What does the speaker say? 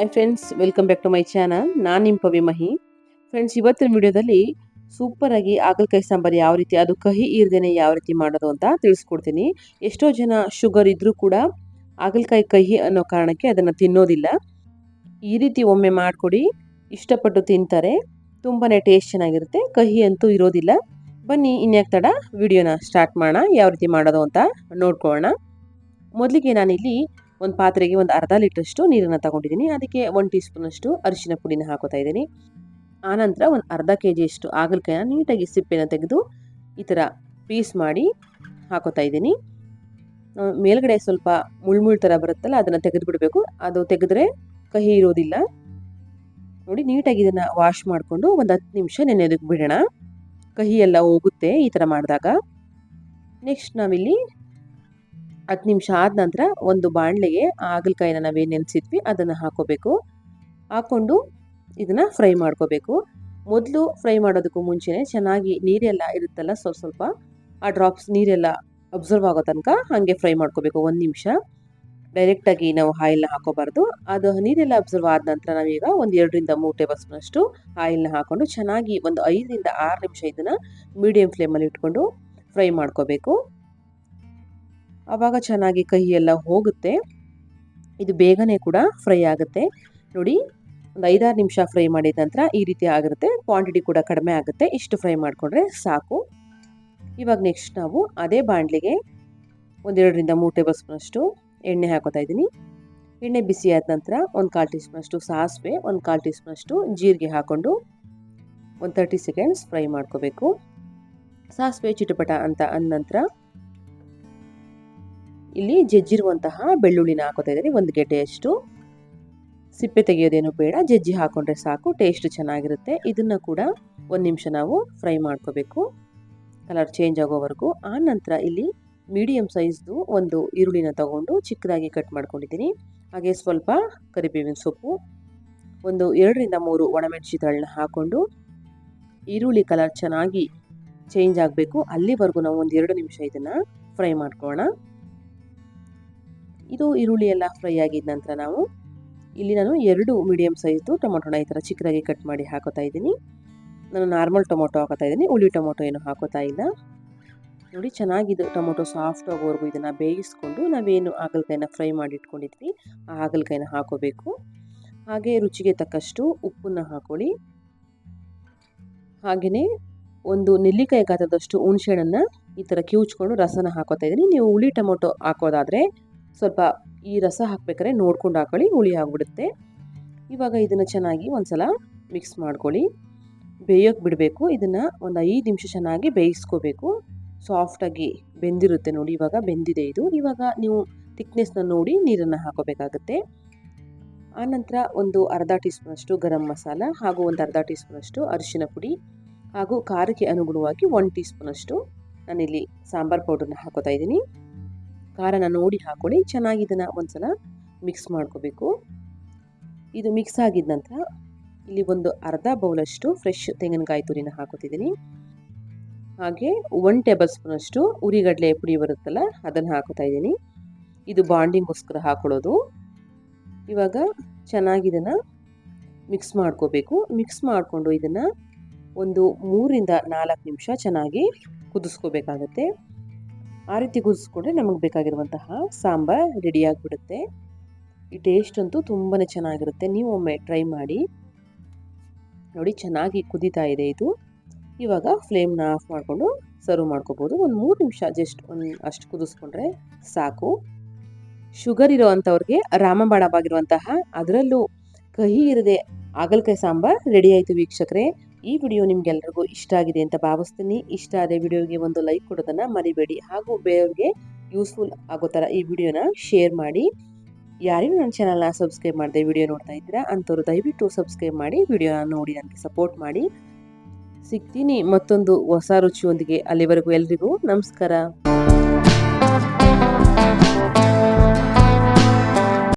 Hi friends welcome back to my channel ನಾನು ನಿಮ್ಮ ಪವಿ ಮಹಿ. Friends ಇವತ್ತಿನ ವಿಡಿಯೋದಲ್ಲಿ ಸೂಪರಾಗಿ ಹಾಗಲಕಾಯಿ ಸಾಂಬಾರು ಯಾವ ರೀತಿ, ಅದು ಕಹಿ ಇರ್ದೇನೆ ಯಾವ ರೀತಿ ಮಾಡೋದು ಅಂತ ತಿಳಿಸ್ಕೊಡ್ತೀನಿ. ಎಷ್ಟೋ ಜನ ಶುಗರ್ ಇದ್ದರೂ ಕೂಡ ಹಾಗಲಕಾಯಿ ಕಹಿ ಅನ್ನೋ ಕಾರಣಕ್ಕೆ ಅದನ್ನು ತಿನ್ನೋದಿಲ್ಲ. ಈ ರೀತಿ ಒಮ್ಮೆ ಮಾಡಿಕೊಡಿ, ಇಷ್ಟಪಟ್ಟು ತಿಂತಾರೆ ತುಂಬಾ ಟೇಸ್ಟ್ ಚೆನ್ನಾಗಿರುತ್ತೆ, ಕಹಿ ಅಂತೂ ಇರೋದಿಲ್ಲ. ಬನ್ನಿ, ಇನ್ಯಾಕೆ ತಡ ವಿಡಿಯೋನ ಸ್ಟಾರ್ಟ್ ಮಾಡೋಣ, ಯಾವ ರೀತಿ ಮಾಡೋದು ಅಂತ ನೋಡ್ಕೊಳ್ಳೋಣ ಮೊದಲಿಗೆ ನಾನಿಲ್ಲಿ ಒಂದು ಪಾತ್ರೆಗೆ ಒಂದು ಅರ್ಧ ಲೀಟ್ರಷ್ಟು ನೀರನ್ನು ತಗೊಂಡಿದ್ದೀನಿ. ಅದಕ್ಕೆ ಒನ್ ಟೀ ಸ್ಪೂನಷ್ಟು ಅರಿಶಿನ ಪುಡಿನ ಹಾಕೋತಾ ಇದ್ದೀನಿ. ಆನಂತರ ಒಂದು ಅರ್ಧ ಕೆ ಜಿಯಷ್ಟು ಹಾಗಲಕಾಯಿನ ನೀಟಾಗಿ ಸಿಪ್ಪೆನ ತೆಗೆದು ಈ ಥರ ಪೀಸ್ ಮಾಡಿ ಹಾಕೋತಾ ಇದ್ದೀನಿ. ಮೇಲ್ಗಡೆ ಸ್ವಲ್ಪ ಮುಳ್ಮುಳ್ ಥರ ಬರುತ್ತಲ್ಲ, ಅದನ್ನು ತೆಗೆದು ಬಿಡಬೇಕು ಅದು ತೆಗೆದ್ರೆ ಕಹಿ ಇರೋದಿಲ್ಲ. ನೋಡಿ, ನೀಟಾಗಿ ಇದನ್ನು ವಾಶ್ ಮಾಡಿಕೊಂಡು ಒಂದು ಹತ್ತು ನಿಮಿಷ ನೆನೆದಕ್ಕೆ ಬಿಡೋಣ. ಕಹಿ ಎಲ್ಲ ಹೋಗುತ್ತೆ ಈ ಥರ ಮಾಡಿದಾಗ. ನೆಕ್ಸ್ಟ್ ನಾವಿಲ್ಲಿ ಹತ್ತು ನಿಮಿಷ ಆದ ನಂತರ ಒಂದು ಬಾಣಲೆಗೆ ಹಾಗಲಕಾಯಿನ ನಾವೇನು ನೆನೆಸಿದ್ವಿ, ಅದನ್ನು ಹಾಕೋಬೇಕು. ಹಾಕ್ಕೊಂಡು ಇದನ್ನು ಫ್ರೈ ಮಾಡ್ಕೋಬೇಕು. ಮೊದಲು ಫ್ರೈ ಮಾಡೋದಕ್ಕೂ ಮುಂಚೆನೇ ಚೆನ್ನಾಗಿ ನೀರೆಲ್ಲ ಇರುತ್ತಲ್ಲ ಸ್ವಲ್ಪ ಸ್ವಲ್ಪ, ಆ ಡ್ರಾಪ್ಸ್ ನೀರೆಲ್ಲ ಅಬ್ಸರ್ವ್ ಆಗೋ ತನಕ ಹಾಗೆ ಫ್ರೈ ಮಾಡ್ಕೋಬೇಕು, ಒಂದು ನಿಮಿಷ. ಡೈರೆಕ್ಟಾಗಿ ನಾವು ಆಯಿಲ್ನ ಹಾಕೋಬಾರ್ದು. ಅದು ನೀರೆಲ್ಲ ಅಬ್ಸರ್ವ್ ಆದ ನಂತರ ನಾವೀಗ ಒಂದು ಎರಡರಿಂದ ಮೂರು ಟೇಬಲ್ ಸ್ಪೂನಷ್ಟು ಆಯಿಲ್ನ ಹಾಕ್ಕೊಂಡು ಚೆನ್ನಾಗಿ ಒಂದು ಐದರಿಂದ ಆರು ನಿಮಿಷ ಇದನ್ನು ಮೀಡಿಯಂ ಫ್ಲೇಮಲ್ಲಿ ಇಟ್ಕೊಂಡು ಫ್ರೈ ಮಾಡ್ಕೋಬೇಕು. ಆವಾಗ ಚೆನ್ನಾಗಿ ಕಹಿ ಎಲ್ಲ ಹೋಗುತ್ತೆ. ಇದು ಬೇಗನೆ ಕೂಡ ಫ್ರೈ ಆಗುತ್ತೆ. ನೋಡಿ, ಒಂದು ಐದಾರು ನಿಮಿಷ ಫ್ರೈ ಮಾಡಿದ ನಂತರ ಈ ರೀತಿ ಆಗಿರುತ್ತೆ. ಕ್ವಾಂಟಿಟಿ ಕೂಡ ಕಡಿಮೆ ಆಗುತ್ತೆ. ಇಷ್ಟು ಫ್ರೈ ಮಾಡಿಕೊಂಡ್ರೆ ಸಾಕು. ಇವಾಗ ನೆಕ್ಸ್ಟ್ ನಾವು ಅದೇ ಬಾಣಲಿಗೆ ಒಂದೆರಡರಿಂದ ಮೂರು ಟೇಬಲ್ ಸ್ಪೂನಷ್ಟು ಎಣ್ಣೆ ಹಾಕೋತಾ ಇದ್ದೀನಿ. ಎಣ್ಣೆ ಬಿಸಿ ಆದ ನಂತರ ಒಂದು ಕಾಲು ಟೀ ಸ್ಪೂನಷ್ಟು ಸಾಸಿವೆ, ಒಂದು ಕಾಲು ಟೀ ಸ್ಪೂನಷ್ಟು ಜೀರಿಗೆ ಹಾಕ್ಕೊಂಡು ಒಂದು ತರ್ಟಿ ಸೆಕೆಂಡ್ಸ್ ಫ್ರೈ ಮಾಡ್ಕೋಬೇಕು. ಸಾಸಿವೆ ಚಿಟಪಟ ಅಂತ ಅಂದ ನಂತರ ಇಲ್ಲಿ ಜಜ್ಜಿರುವಂತಹ ಬೆಳ್ಳುಳ್ಳಿನ ಹಾಕೋತಾ ಇದ್ದೀನಿ. ಒಂದು ಗೆಡ್ಡೆಯಷ್ಟು. ಸಿಪ್ಪೆ ತೆಗೆಯೋದೇನು ಬೇಡ. ಜಜ್ಜಿ ಹಾಕೊಂಡ್ರೆ ಸಾಕು. ಟೇಸ್ಟ್ ಚೆನ್ನಾಗಿರುತ್ತೆ. ಇದನ್ನು ಕೂಡ ಒಂದು ನಿಮಿಷ ನಾವು ಫ್ರೈ ಮಾಡ್ಕೋಬೇಕು. ಕಲರ್ ಚೇಂಜ್ ಆಗೋವರೆಗೂ. ಆ ನಂತರ ಇಲ್ಲಿ ಮೀಡಿಯಮ್ ಸೈಜ್ದು ಒಂದು ಈರುಳ್ಳಿನ ತಗೊಂಡು ಚಿಕ್ಕದಾಗಿ ಕಟ್ ಮಾಡ್ಕೊಂಡಿದ್ದೀನಿ. ಹಾಗೆ ಸ್ವಲ್ಪ ಕರಿಬೇವಿನ ಸೊಪ್ಪು, ಒಂದು ಎರಡರಿಂದ ಮೂರು ಒಣಮೆಣಸಿನಕಾಳನ್ನ ಹಾಕ್ಕೊಂಡು ಈರುಳ್ಳಿ ಕಲರ್ ಚೆನ್ನಾಗಿ ಚೇಂಜ್ ಆಗಬೇಕು. ಅಲ್ಲಿವರೆಗೂ ನಾವು ಒಂದು ಎರಡು ನಿಮಿಷ ಇದನ್ನು ಫ್ರೈ ಮಾಡ್ಕೊಳ್ಳೋಣ. ಇದು ಈರುಳ್ಳಿ ಎಲ್ಲ ಫ್ರೈ ಆಗಿದ ನಂತರ ನಾವು ಇಲ್ಲಿ ನಾನು ಎರಡು ಮೀಡಿಯಮ್ ಸೈಜ್ದು ಟೊಮೊಟೊನ ಈ ಥರ ಚಿಕ್ಕದಾಗಿ ಕಟ್ ಮಾಡಿ ಹಾಕೋತಾ ಇದ್ದೀನಿ. ನಾನು ನಾರ್ಮಲ್ ಟೊಮೊಟೊ ಹಾಕೋತಾ ಇದ್ದೀನಿ. ಹುಳಿ ಟೊಮೊಟೊ ಏನು ಹಾಕೋತಾ ಇಲ್ಲ. ನೋಡಿ ಚೆನ್ನಾಗಿದೆ ಟೊಮೊಟೊ ಸಾಫ್ಟ್ ಆಗೋವರೆಗೂ ಇದನ್ನು ಬೇಯಿಸ್ಕೊಂಡು ನಾವೇನು ಹಾಗಲಕಾಯಿನ ಫ್ರೈ ಮಾಡಿ ಇಟ್ಕೊಂಡಿದ್ವಿ ಆ ಹಾಗಲಕಾಯಿನ ಹಾಕೋಬೇಕು. ಹಾಗೆ ರುಚಿಗೆ ತಕ್ಕಷ್ಟು ಉಪ್ಪನ್ನು ಹಾಕೊಳ್ಳಿ. ಹಾಗೆಯೇ ಒಂದು ನೆಲ್ಲಿಕಾಯಿ ಗಾತ್ರದಷ್ಟು ಹುಣಸೆಹಣ್ಣನ್ನು ಈ ಥರ ಕಿವುಚ್ಕೊಂಡು ರಸನ ಹಾಕೋತಾ ಇದ್ದೀನಿ. ನೀವು ಹುಳಿ ಟೊಮೊಟೊ ಹಾಕೋದಾದರೆ ಸ್ವಲ್ಪ ಈ ರಸ ಹಾಕ್ಬೇಕಾದ್ರೆ ನೋಡ್ಕೊಂಡು ಹಾಕೊಳ್ಳಿ, ಹುಳಿ ಆಗಿಬಿಡುತ್ತೆ. ಇವಾಗ ಇದನ್ನು ಚೆನ್ನಾಗಿ ಒಂದ್ಸಲ ಮಿಕ್ಸ್ ಮಾಡ್ಕೊಳ್ಳಿ. ಬೇಯೋಕ್ಕೆ ಬಿಡಬೇಕು. ಇದನ್ನು ಒಂದು ಐದು ನಿಮಿಷ ಚೆನ್ನಾಗಿ ಬೇಯಿಸ್ಕೋಬೇಕು. ಸಾಫ್ಟಾಗಿ ಬೆಂದಿರುತ್ತೆ ನೋಡಿ, ಇವಾಗ ಬೆಂದಿದೆ ಇದು. ಇವಾಗ ನೀವು ಥಿಕ್ನೆಸ್ನ ನೋಡಿ ನೀರನ್ನು ಹಾಕೋಬೇಕಾಗುತ್ತೆ. ಆನಂತರ ಒಂದು ಅರ್ಧ ಟೀ ಸ್ಪೂನಷ್ಟು ಗರಂ ಮಸಾಲ ಹಾಗೂ ಒಂದು ಅರ್ಧ ಟೀ ಸ್ಪೂನಷ್ಟು ಅರಿಶಿನ ಪುಡಿ ಹಾಗೂ ಖಾರಕ್ಕೆ ಅನುಗುಣವಾಗಿ ಒನ್ ಟೀ ಸ್ಪೂನಷ್ಟು ನಾನಿಲ್ಲಿ ಸಾಂಬಾರು ಪೌಡರ್ನ ಹಾಕೋತಾ ಇದ್ದೀನಿ. ಖಾರನ ನೋಡಿ ಹಾಕೊಳ್ಳಿ. ಚೆನ್ನಾಗಿ ಇದನ್ನು ಒಂದ್ಸಲ ಮಿಕ್ಸ್ ಮಾಡ್ಕೋಬೇಕು. ಇದು ಮಿಕ್ಸ್ ಆಗಿದ ನಂತರ ಇಲ್ಲಿ ಒಂದು ಅರ್ಧ ಬೌಲಷ್ಟು ಫ್ರೆಶ್ ತೆಂಗಿನಕಾಯಿ ತುರಿನ ಹಾಕೋತಿದ್ದೀನಿ. ಹಾಗೆ ಒನ್ ಟೇಬಲ್ ಸ್ಪೂನಷ್ಟು ಉರಿಗಡಲೆ ಪುಡಿ ಬರುತ್ತಲ್ಲ, ಅದನ್ನು ಹಾಕೋತಾ ಇದ್ದೀನಿ. ಇದು ಬಾಂಡಿಂಗ್ಗೋಸ್ಕರ ಹಾಕೊಳ್ಳೋದು. ಇವಾಗ ಚೆನ್ನಾಗಿ ಇದನ್ನು ಮಿಕ್ಸ್ ಮಾಡ್ಕೋಬೇಕು. ಮಿಕ್ಸ್ ಮಾಡಿಕೊಂಡು ಇದನ್ನು ಒಂದು ಮೂರಿಂದ ನಾಲ್ಕು ನಿಮಿಷ ಚೆನ್ನಾಗಿ ಕುದಿಸ್ಕೋಬೇಕಾಗತ್ತೆ. ಆ ರೀತಿ ಕುದಿಸ್ಕೊಂಡ್ರೆ ನಮಗೆ ಬೇಕಾಗಿರುವಂತಹ ಸಾಂಬಾರ್ ರೆಡಿ ಆಗಿಬಿಡುತ್ತೆ. ಈ ಟೇಸ್ಟ್ ಅಂತೂ ತುಂಬಾ ಚೆನ್ನಾಗಿರುತ್ತೆ. ನೀವು ಒಮ್ಮೆ ಟ್ರೈ ಮಾಡಿ. ನೋಡಿ, ಚೆನ್ನಾಗಿ ಕುದೀತಾ ಇದೆ ಇದು. ಇವಾಗ ಫ್ಲೇಮ್ನ ಆಫ್ ಮಾಡಿಕೊಂಡು ಸರ್ವ್ ಮಾಡ್ಕೋಬೋದು. ಒಂದು ಮೂರು ನಿಮಿಷ ಜಸ್ಟ್ ಒಂದು ಅಷ್ಟು ಕುದಿಸ್ಕೊಂಡ್ರೆ ಸಾಕು. ಶುಗರ್ ಇರೋ ಅಂಥವ್ರಿಗೆ ಅದರಲ್ಲೂ ಕಹಿ ಇರದೆ ಹಾಗಲಕಾಯಿ ಸಾಂಬಾರ್ ರೆಡಿ ಆಯಿತು ವೀಕ್ಷಕರೇ. ಈ ವಿಡಿಯೋ ನಿಮ್ಗೆಲ್ರಿಗೂ ಇಷ್ಟ ಆಗಿದೆ ಅಂತ ಭಾವಿಸ್ತೀನಿ. ಇಷ್ಟ ಆದ ವಿಡಿಯೋಗೆ ಒಂದು ಲೈಕ್ ಕೊಡೋದನ್ನು ಮರಿಬೇಡಿ. ಹಾಗೂ ಬೇರೆಯವ್ರಿಗೆ ಯೂಸ್ಫುಲ್ ಆಗೋ ಥರ ಈ ವಿಡಿಯೋನ ಶೇರ್ ಮಾಡಿ. ಯಾರಿಗೂ ನನ್ನ ಚಾನಲ್ನ ಸಬ್ಸ್ಕ್ರೈಬ್ ಮಾಡಿದೆ ವಿಡಿಯೋ ನೋಡ್ತಾ ಇದ್ದೀರಾ ಅಂಥವ್ರು ದಯವಿಟ್ಟು ಸಬ್ಸ್ಕ್ರೈಬ್ ಮಾಡಿ, ವಿಡಿಯೋನ ನೋಡಿ, ನನಗೆ ಸಪೋರ್ಟ್ ಮಾಡಿ. ಸಿಗ್ತೀನಿ ಮತ್ತೊಂದು ಹೊಸ ರುಚಿಯೊಂದಿಗೆ ಅಲ್ಲಿವರೆಗೂ ಎಲ್ರಿಗೂ ನಮಸ್ಕಾರ.